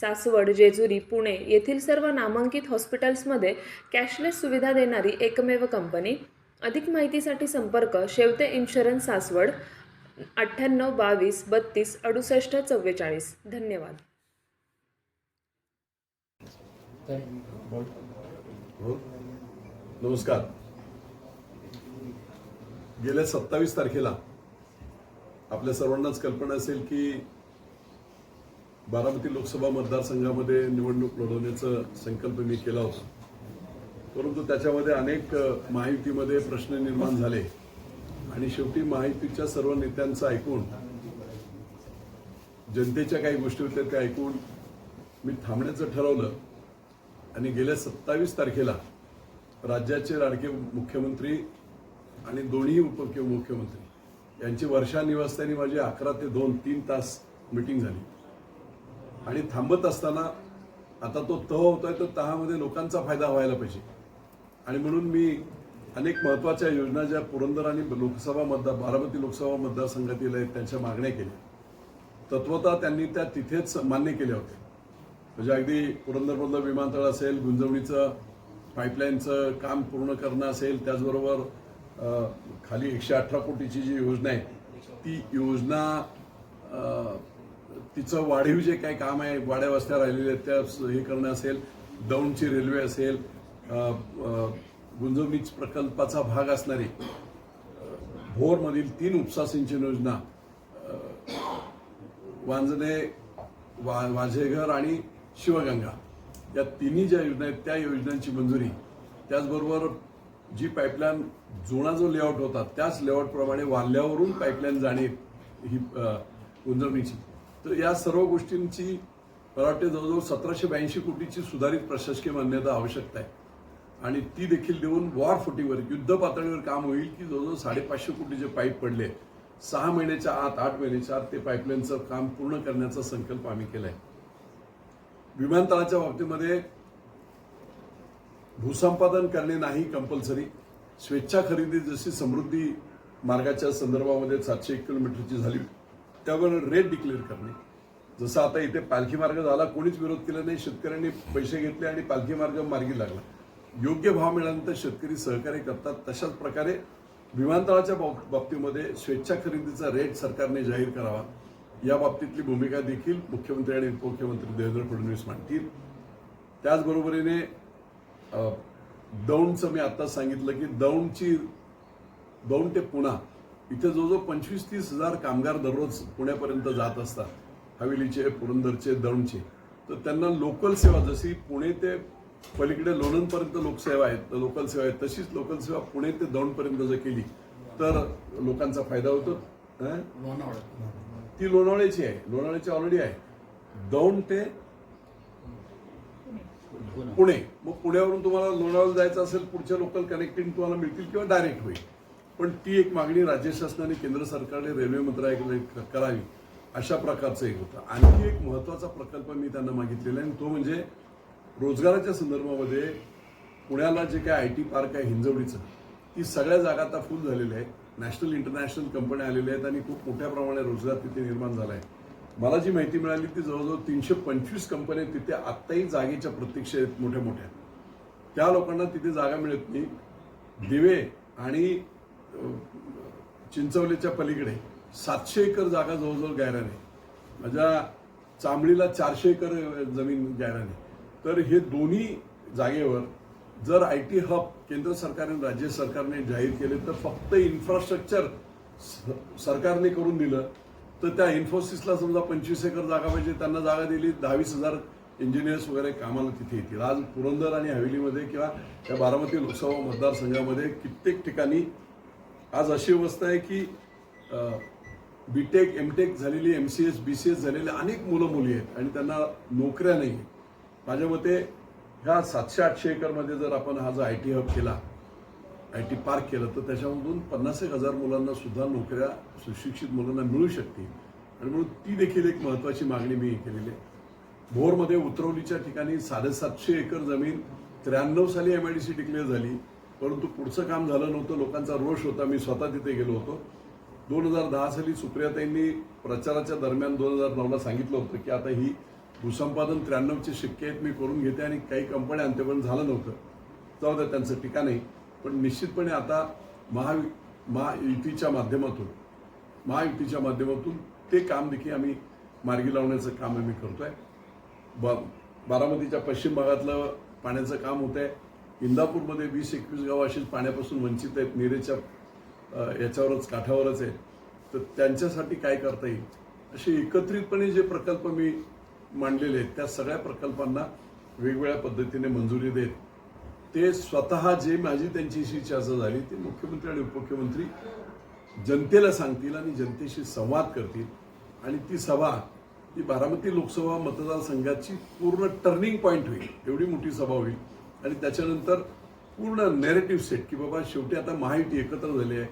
सासवड जेजुरी पुणे येथील सर्व नामांकित हॉस्पिटल्समध्ये कॅशलेस सुविधा देणारी एकमेव कंपनी. अधिक माहितीसाठी संपर्क शेवते इन्शुरन्स सासवड अठ्ठ्याण्णव बावीस बत्तीस अडुसष्ट चव्वेचाळीस. धन्यवाद. नमस्कार. गेल्या सत्तावीस तारखेला आपल्या सर्वांनाच कल्पना असेल की बारामती लोकसभा मतदारसंघामध्ये निवडणूक लढवण्याचा संकल्प मी केला होता. परंतु त्याच्यामध्ये अनेक माहितीमध्ये प्रश्न निर्माण झाले. आणि शेवटी माहितीच्या सर्व नेत्यांचं ऐकून जनतेच्या काही गोष्टी होत्या त्या ऐकून मी थांबण्याचं ठरवलं. आणि गेल्या सत्तावीस तारखेला राज्याचे लाडके मुख्यमंत्री आणि दोन्ही उपमुख्यमंत्री यांची वर्षा निवासस्थानी माझी अकरा ते दोन तीन तास मिटिंग झाली. आणि थांबत असताना आता तो तह होतोय तो तहामध्ये लोकांचा फायदा व्हायला पाहिजे. आणि म्हणून मी अनेक महत्त्वाच्या योजना ज्या पुरंदर आणि लोकसभा मतदार बारामती लोकसभा मतदारसंघातील आहेत त्यांच्या मागण्या केल्या. तत्वतः त्यांनी त्या तिथेच मान्य केल्या होत्या. म्हणजे अगदी पुरंदरमधलं विमानतळ असेल गुंजवणीचं पाईपलाईनचं काम पूर्ण करणं असेल त्याचबरोबर खाली एकशे अठरा कोटीची जी योजना आहे ती योजना तिचं वाढीव जे काही काम आहे वाड्या वस्त्या राहिलेल्या आहेत त्या स- हे करणं असेल दौंडची रेल्वे असेल अ, प्रकल्पाचा भाग असणारी भोरमधील तीन उपसा सिंचन योजना वांजणे वा वाझेघर आणि शिवगंगा या तिन्ही ज्या योजना आहेत त्या योजनांची मंजुरी. त्याचबरोबर जी पाईपलाईन जुना जो लेआउट होता त्याच लेआउटप्रमाणे वाल्ल्यावरून पाईपलाईन जाणे ही गुंजवणीची. तर या सर्व गोष्टींची मला वाटते जवळजवळ सतराशे ब्याऐंशी कोटीची सुधारित प्रशासकीय मान्यता आवश्यकता आहे. आणि ती देखील देऊन वॉर फुटीवर युद्ध पातळीवर काम होईल की जवळजवळ साडेपाचशे कोटीचे पाईप पडले सहा महिन्याच्या आत आठ महिन्याच्या आत ते पाईपलाईनचं काम पूर्ण करण्याचा संकल्प आम्ही केला आहे विमानतळाच्या बाबतीमध्ये भूसंपादन करणे नाही कंपल्सरी स्वेच्छा खरेदी जशी समृद्धी मार्गाच्या संदर्भामध्ये सातशे एक किलोमीटरची झाली त्यावर रेट डिक्लेअर करणे. जसं आता इथे पालखी मार्ग झाला कोणीच विरोध केला नाही शेतकऱ्यांनी पैसे घेतले आणि पालखी मार्ग मार्गी लागला. योग्य भाव मिळाल्यानंतर शेतकरी सहकार्य करतात. तशाच प्रकारे विमानतळाच्या बाब- बाबतीमध्ये स्वेच्छा खरेदीचा रेट सरकारने जाहीर करावा. या बाबतीतली भूमिका देखील मुख्यमंत्री आणि उपमुख्यमंत्री देवेंद्र फडणवीस मांडतील. त्याचबरोबरीने दौंडचं मी आत्ताच सांगितलं की दौंडची दौंड ते पुणा इथे जवळजवळ पंचवीस तीस हजार कामगार दररोज पुण्यापर्यंत जात असतात. हवेलीचे पुरंदरचे दौंडचे. तर त्यांना लोकल सेवा जशी पुणे ते पलीकडे लोणंदपर्यंत लोकसेवा आहेत लोकल सेवा आहेत तशीच लोकल सेवा पुणे ते दौंडपर्यंत जर केली तर लोकांचा फायदा होतो? ती लोणावळ्याची आहे. लोणावळ्याची ऑलरेडी आहे. दौंड ते पुणे. मग पुण्यावरून तुम्हाला लोणावळ्याला जायचं असेल पुढच्या लोकल कनेक्टिंग तुम्हाला मिळतील किंवा डायरेक्ट होईल. पण ती एक मागणी राज्य शासनाने केंद्र सरकारने रेल्वे मंत्रालयाकडे करावी अशा प्रकारचं एक होतं. आणखी एक महत्त्वाचा प्रकल्प मी त्यांना मागितलेला आहे आणि तो म्हणजे रोजगाराच्या संदर्भामध्ये पुण्याला जे काय आय टी पार्क आहे हिंजवडीचं ती सगळ्या जागा आता फुल झालेल्या आहेत. नॅशनल इंटरनॅशनल कंपन्या आलेल्या आहेत आणि खूप मोठ्या प्रमाणात रोजगार तिथे निर्माण झाला आहे. मला जी माहिती मिळाली ती जवळजवळ तीनशे पंचवीस कंपन्या तिथे आत्ताही जागेच्या प्रतीक्षा आहेत मोठ्या मोठ्या त्या लोकांना तिथे जागा मिळत नाही. दिवे आणि चिंचवलीच्या पलीकडे सातशे एकर जागा जवळजवळ गायराने माझ्या चांबळीला चारशे एकर जमीन गायराने तर हे दोन्ही जागेवर जर आय टी हब केंद्र सरकारने राज्य सरकारने जाहीर केले तर फक्त इन्फ्रास्ट्रक्चर सरकारने करून दिलं तर त्या इन्फोसिसला समजा पंचवीस एकर जागा पाहिजे त्यांना जागा दिली दहावीस हजार इंजिनियर्स वगैरे कामाला तिथे येतील. आज पुरंदर आणि हवेलीमध्ये किंवा त्या बारामती लोकसभा मतदारसंघामध्ये कित्येक ठिकाणी आज अशी अवस्था आहे की बीटेक एमटेक झालेली M C S B C S झालेले अनेक मुलं मुली आहेत आणि त्यांना नोकऱ्या नाही आहेत. माझ्या मते ह्या सातशे आठशे एकरमध्ये जर आपण हा जो आय टी हब केला आय टी पार्क केलं तर त्याच्यामधून पन्नास एक हजार मुलांना सुद्धा नोकऱ्या सुशिक्षित मुलांना मिळू शकतील. आणि म्हणून ती देखील एक महत्त्वाची मागणी मी केलेली आहे. भोरमध्ये उतरवलीच्या ठिकाणी साडेसातशे एकर जमीन त्र्याण्णव साली M I D C declare झाली. परंतु पुढचं काम झालं नव्हतं लोकांचा रोष होता. मी स्वतः तिथे गेलो होतो. दोन हजार दहा साली सुप्रियाताईंनी प्रचाराच्या दरम्यान दोन हजार नऊला सांगितलं होतं की आता ही भूसंपादन त्र्याण्णवचे शिक्के आहेत मी करून घेते आणि काही कंपन्या आणते पण झालं नव्हतं. जाऊ द्या त्यांचं ठिकाण आहे पण निश्चितपणे आता महा महायुतीच्या माध्यमातून महायुतीच्या माध्यमातून ते काम देखील आम्ही मार्गी लावण्याचं काम आम्ही करतो आहे ब बारामतीच्या पश्चिम भागातलं पाण्याचं काम होत आहे इंदापूरमध्ये वीस एकवीस गावं अशीच पाण्यापासून वंचित आहेत निरेच्या याच्यावरच काठावरच आहे तर त्यांच्यासाठी काय करता येईल? असे एकत्रितपणे जे प्रकल्प मी मांडलेले आहेत त्या सगळ्या प्रकल्पांना वेगवेगळ्या पद्धतीने मंजुरी देत ते स्वतः जे माझी त्यांच्याशी चर्चा झाली ते मुख्यमंत्री आणि उपमुख्यमंत्री जनतेला सांगतील आणि जनतेशी संवाद करतील. आणि ती सभा ही बारामती लोकसभा मतदारसंघाची पूर्ण टर्निंग पॉईंट होईल. एवढी मोठी सभा होईल. आणि त्याच्यानंतर पूर्ण नेरेटिव्ह सेट की बाबा शेवटी आता महायुती एकत्र झाली आहे.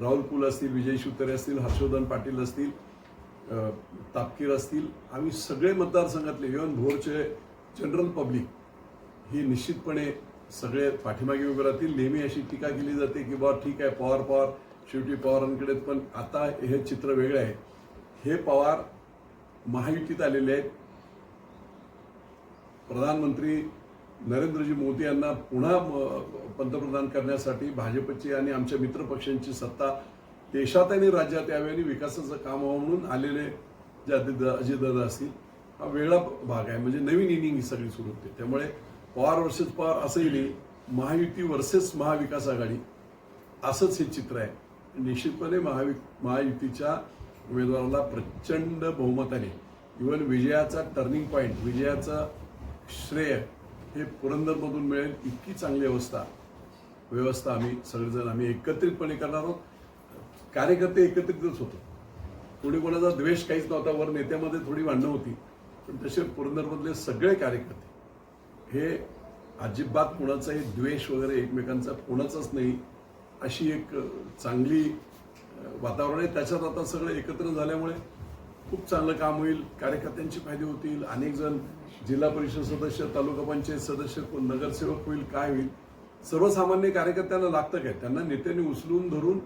राहुल कुल असतील विजय शिवतरे असतील हर्षवर्धन पाटील असतील तापकीर असतील आम्ही सगळे मतदारसंघातले इव्हन भोरचे जनरल पब्लिक ही निश्चितपणे सगळे पाठीमागे उभे राहतील. नेहमी अशी टीका केली जाते की बा ठीक आहे पवार पवार शेवटी पवारांकडे पण आता हे चित्र वेगळं आहे. हे पवार महायुतीत आलेले आहेत. प्रधानमंत्री नरेंद्रजी मोदी यांना पुन्हा पंतप्रधान करण्यासाठी भाजपची आणि आमच्या मित्रपक्षांची सत्ता देशात आणि राज्यात यावी आणि विकासाचं काम व्हावं म्हणून आलेले जे अजित अजितदादा असतील हा वेगळा भाग आहे. म्हणजे नवीन इनिंग ही सगळी सुरू होते. त्यामुळे पवार वर्सेस पवार असंही नाही. महायुती वर्सेस महाविकास आघाडी असंच हे चित्र आहे. निश्चितपणे महावि महायुतीच्या उमेदवाराला प्रचंड बहुमताने इव्हन विजयाचा टर्निंग पॉईंट विजयाचा श्रेय हे पुरंदरमधून मिळेल इतकी चांगली अवस्था. व्यवस्था आम्ही सगळेजण आम्ही एकत्रितपणे करणार आहोत. कार्यकर्ते एकत्रितच होतो. कोणी कोणाचा द्वेष काहीच नव्हता वर नेत्यामध्ये थोडी भांडणं होती. पण तसे पुरंदरमधले सगळे कार्यकर्ते हे अजिबात कुणाचाही द्वेष वगैरे एकमेकांचा कोणाचाच नाही अशी एक चांगली वातावरण आहे. त्याच्यात आता सगळं एकत्र झाल्यामुळे खूप चांगलं काम होईल कार्यकर्त्यांचे फायदे होतील अनेक जण जिल्हा परिषद सदस्य तालुका पंचायत सदस्य कोण नगरसेवक होईल काय होईल सर्वसामान्य कार्यकर्त्यांना लागतं काय? त्यांना नेत्यांनी उचलून धरून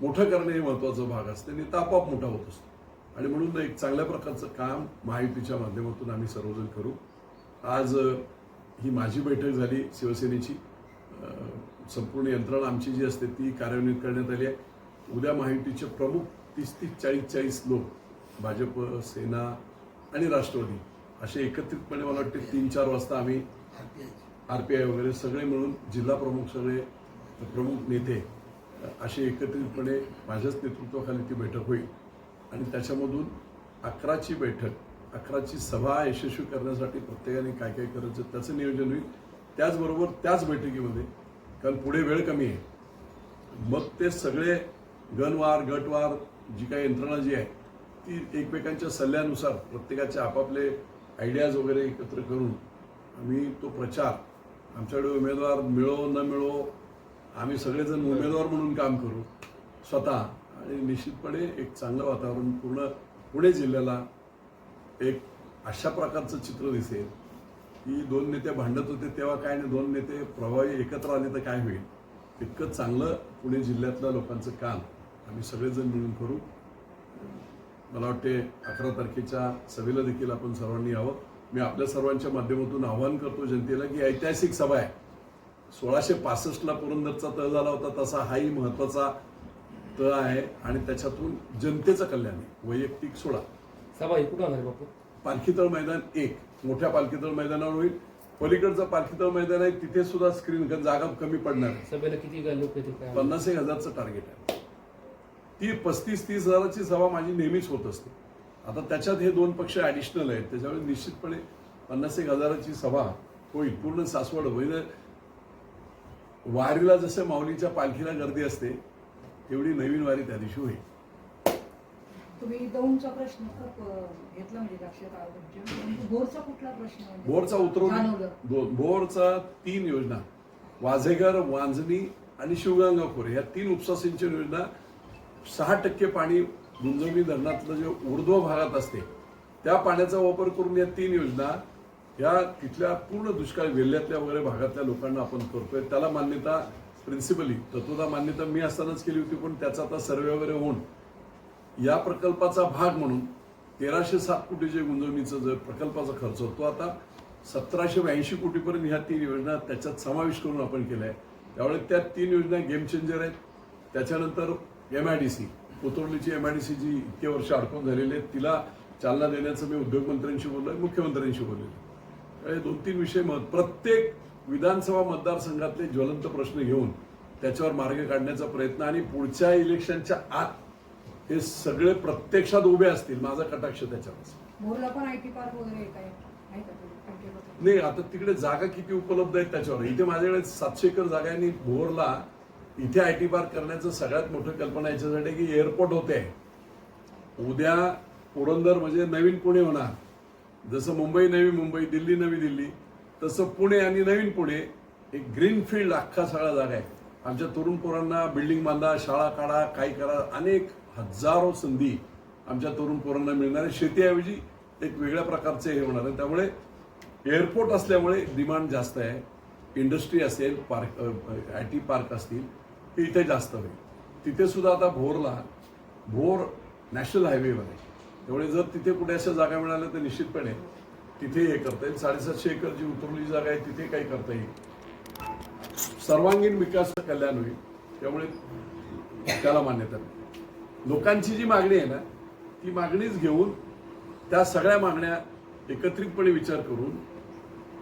मोठं करणे हे महत्त्वाचा भाग असते. नेता आपोआप मोठा होत असतो. आणि म्हणून एक चांगल्या प्रकारचं काम महायुतीच्या माध्यमातून आम्ही सर्वजण करू. आज ही माझी बैठक झाली शिवसेनेची. संपूर्ण यंत्रणा आमची जी असते ती कार्यान्वित करण्यात आली आहे. उद्या महायुतीचे प्रमुख तीस तीस चाळीस चाळीस लोक भाजप सेना आणि राष्ट्रवादी असे एकत्रितपणे मला वाटते तीन चार वाजता आम्ही आर पी आय वगैरे सगळे मिळून जिल्हा प्रमुख सगळे प्रमुख नेते असे एकत्रितपणे माझ्याच नेतृत्वाखाली ती बैठक होईल. आणि त्याच्यामधून अकराची बैठक अकराची सभा यशस्वी करण्यासाठी प्रत्येकाने काय काय करायचं त्याचं नियोजन होईल. त्याचबरोबर त्याच बैठकीमध्ये कारण पुढे वेळ कमी आहे मग ते सगळे गणवार गटवार जी काही यंत्रणा जी आहे ती एकमेकांच्या सल्ल्यानुसार प्रत्येकाचे आपापले आयडियाज वगैरे एकत्र करून आम्ही तो प्रचार आमच्याकडे उमेदवार मिळो न मिळो आम्ही सगळेजण उमेदवार म्हणून काम करू स्वतः. आणि निश्चितपणे एक चांगलं वातावरण पूर्ण पुणे जिल्ह्याला एक अशा प्रकारचं चित्र दिसेल की दोन नेते भांडत होते तेव्हा काय नाही दोन नेते प्रभावी एकत्र आले तर काय होईल. इतकं चांगलं पुणे जिल्ह्यातल्या लोकांचं काम आम्ही सगळेजण मिळून करू. मला वाटते अकरा तारखेच्या सभेला देखील आपण सर्वांनी यावं. मी आपल्या सर्वांच्या माध्यमातून आवाहन करतो जनतेला की ऐतिहासिक सभा आहे. सोळाशे पासष्टला पुरंदरचा तळ झाला होता तसा हाही महत्त्वाचा तळ आहे आणि त्याच्यातून जनतेचं कल्याण आहे. वैयक्तिक सोडा सभा ही कुठं होणार आहे बापू? पालखीतळ मैदान एक. मोठ्या पालखीतळ मैदानावर होईल. पलीकडचं पालखीतळ मैदान आहे तिथे सुद्धा स्क्रीन जागा कमी पडणार आहे. सभेला किती लोक येतील काय? पन्नास एक हजारचं टार्गेट आहे. ती पस्तीस तीस हजाराची सभा माझी नेहमीच होत असते. आता त्याच्यात हे दोन पक्ष ऍडिशनल आहेत. त्याच्यामुळे निश्चितपणे पन्नास एक हजाराची सभा होईल. पूर्ण सासवड होईल. वारीला जसं माऊलीच्या पालखीला गर्दी असते तेवढी नवीन वारी त्या दिवशी होईल. तुम्ही दौंडचा प्रश्न घेतला म्हणजे बोरचा कुठला प्रश्न म्हणजे बोरचा तीन योजना. वाझेघर वांजणी आणि शिवगंगा खोरे ह्या तीन उपसा सिंचन योजना सहा टक्के पाणी गुंजवणी धरणातलं जे ऊर्ध्व भागात असते त्या पाण्याचा वापर करून या तीन योजना या तिथल्या पूर्ण दुष्काळ वेल्ह्यातल्या वगैरे भागातल्या लोकांना आपण करतोय. त्याला मान्यता प्रिन्सिपली तत्वता मान्यता मी असतानाच केली होती पण त्याचा आता सर्वे वगैरे होऊन या प्रकल्पाचा भाग म्हणून तेराशे सात कोटी जे जो प्रकल्पाचा खर्च होतो तो आता सतराशे ब्याऐंशी कोटीपर्यंत ह्या तीन योजना त्याच्यात समावेश करून आपण केल्या आहे त्यामुळे त्या तीन योजना गेम चेंजर आहेत. त्याच्यानंतर M I D C M I D C जी इतके वर्ष अडकून झालेली आहे तिला चालना देण्याचं मी उद्योगमंत्र्यांशी बोललोय मुख्यमंत्र्यांशी बोललेलो त्यामुळे दोन तीन विषय महत्त्व प्रत्येक विधानसभा मतदारसंघातले ज्वलंत प्रश्न घेऊन त्याच्यावर मार्ग काढण्याचा प्रयत्न आणि पुढच्या इलेक्शनच्या आत हे सगळे प्रत्यक्षात उभे असतील माझा कटाक्ष त्याच्यावर आहे आहे? नाही आता तिकडे जागा किती उपलब्ध आहेत त्याच्यावर? इथे माझ्याकडे सातशे एकर जागा आहे आणि भोरला इथे आय टी पार्क करण्याचं सगळ्यात मोठं कल्पना याच्यासाठी की एअरपोर्ट होते. उद्या पुरंदर म्हणजे नवीन पुणे होणार. जसं मुंबई नवी मुंबई दिल्ली नवी दिल्ली तसं पुणे आणि नवीन पुणे एक ग्रीन फील्ड अख्खा सगळा जागा आहे. आमच्या तरुण पोरांना बिल्डिंग बांधा शाळा काढा काही करा अनेक हजारो संधी आमच्या तरुण पोरांना मिळणार आहे. शेतीऐवजी एक वेगळ्या प्रकारचे हे होणार आहे. त्यामुळे एअरपोर्ट असल्यामुळे डिमांड जास्त आहे. इंडस्ट्री असेल पार्क आय टी पार्क असतील ते इथे जास्त होईल. तिथे सुद्धा आता भोरला भोर नॅशनल हायवेवर आहे त्यामुळे जर तिथे कुठे अशा जागा मिळाल्या तर निश्चितपणे तिथे हे करता येईल. साडेसातशे एकर जी उतरवली जागा आहे तिथे काही करता येईल. सर्वांगीण विकास कल्याण होईल. त्यामुळे त्याला मान्यता लोकांची जी मागणी आहे ना ती मागणीच घेऊन त्या सगळ्या मागण्या एकत्रितपणे विचार करून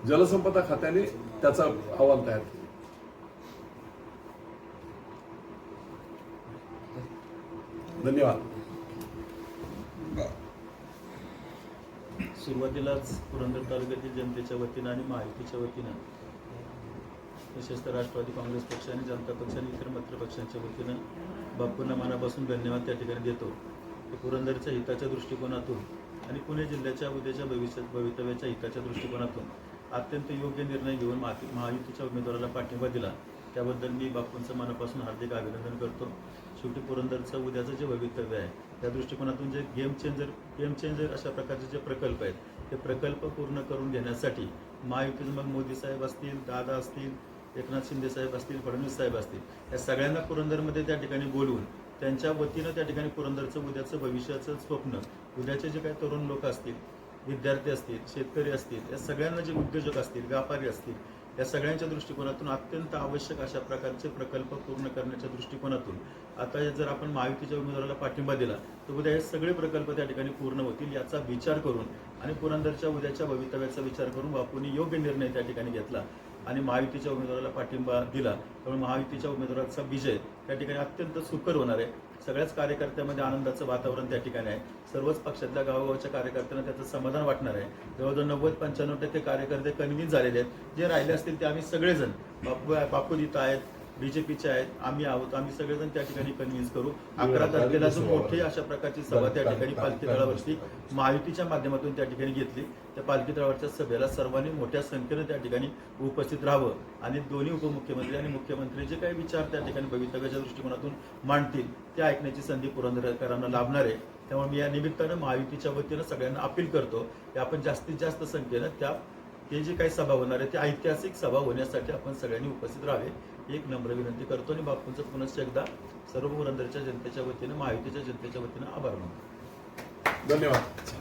जलसंपदा खात्याने त्याचा अहवाल तयार केला. धन्यवाद. सुरुवातीलाच पुरंदर तालुक्यातील जनतेच्या वतीनं आणि महायुतीच्या वतीनं विशेषतः राष्ट्रवादी काँग्रेस पक्ष आणि जनता पक्ष आणि इतर मित्र पक्षांच्या वतीनं बापूंना मनापासून धन्यवाद त्या ठिकाणी देतो. पुरंदरच्या हिताच्या दृष्टिकोनातून आणि पुणे जिल्ह्याच्या उद्याच्या भविष्यात भवितव्याच्या हिताच्या दृष्टिकोनातून अत्यंत योग्य निर्णय घेऊन महा- महायुतीच्या उमेदवाराला पाठिंबा दिला. त्याबद्दल मी बापूंचं मनापासून हार्दिक अभिनंदन करतो. शेवटी पुरंदरचं उद्याचं जे भवितव्य आहे त्या दृष्टिकोनातून जे गेम चेंजर गेम चेंजर अशा प्रकारचे जे प्रकल्प आहेत ते प्रकल्प पूर्ण करून घेण्यासाठी महायुतीत मग मोदी साहेब असतील दादा असतील एकनाथ शिंदे साहेब असतील फडणवीस साहेब असतील या सगळ्यांना पुरंदरमध्ये त्या ठिकाणी बोलवून त्यांच्या वतीनं त्या ठिकाणी पुरंदरचं उद्याचं भविष्याचं स्वप्न उद्याचे जे काही तरुण लोक असतील विद्यार्थी असतील शेतकरी असतील या सगळ्यांना जे उद्योजक असतील व्यापारी असतील या सगळ्यांच्या दृष्टिकोनातून अत्यंत आवश्यक अशा प्रकारचे प्रकल्प पूर्ण करण्याच्या दृष्टिकोनातून. आता जर आपण महायुतीच्या उमेदवाराला पाठिंबा दिला तर उद्या हे सगळे प्रकल्प त्या ठिकाणी पूर्ण होतील याचा विचार करून आणि पुरंदरच्या उद्याच्या भवितव्याचा विचार करून बापूंनी योग्य निर्णय त्या ठिकाणी घेतला. आणि महायुतीच्या उमेदवाराला पाठिंबा दिला त्यामुळे महायुतीच्या उमेदवाराचा विजय त्या ठिकाणी अत्यंत सुकर होणार आहे. सगळ्याच कार्यकर्त्यामध्ये आनंदाचं वातावरण त्या ठिकाणी आहे. सर्वच पक्षातल्या गावागावच्या कार्यकर्त्यांना त्याचं समाधान वाटणार आहे. जवळजवळ नव्वद पंच्याण्णव टक्के कार्यकर्ते कन्व्हिन्स झालेले आहेत. जे राहिले असतील ते आम्ही सगळेजण. बापू बापू दिता आहेत. बीजेपीचे आहेत. आम्ही आहोत. आम्ही सगळेजण त्या ठिकाणी कन्व्हिन्स करू. अकरा तारखेला जो मोठी अशा प्रकारची सभा त्या ठिकाणी पालखी तळावरती महायुतीच्या माध्यमातून त्या ठिकाणी घेतली. त्या पालखी तळावरच्या सभेला सर्वांनी मोठ्या संख्येनं त्या ठिकाणी उपस्थित राहावं आणि दोन्ही उपमुख्यमंत्री आणि मुख्यमंत्री जे काही विचार त्या ठिकाणी भवितव्याच्या दृष्टिकोनातून मांडतील ते ऐकण्याची संधी पुरंदरकरांना लाभणार आहे. त्यामुळे मी या निमित्तानं महायुतीच्या वतीनं सगळ्यांना अपील करतो की आपण जास्तीत जास्त संख्येनं त्या ते जी काही सभा होणार आहे ती ऐतिहासिक सभा होण्यासाठी आपण सगळ्यांनी उपस्थित राहावे. एक नम्र विनंती करतो आणि बापूंचं पुनश्च एकदा सर्व पुरंदरच्या जनतेच्या वतीनं महायुतीच्या जनतेच्या वतीनं आभार मानतो. धन्यवाद.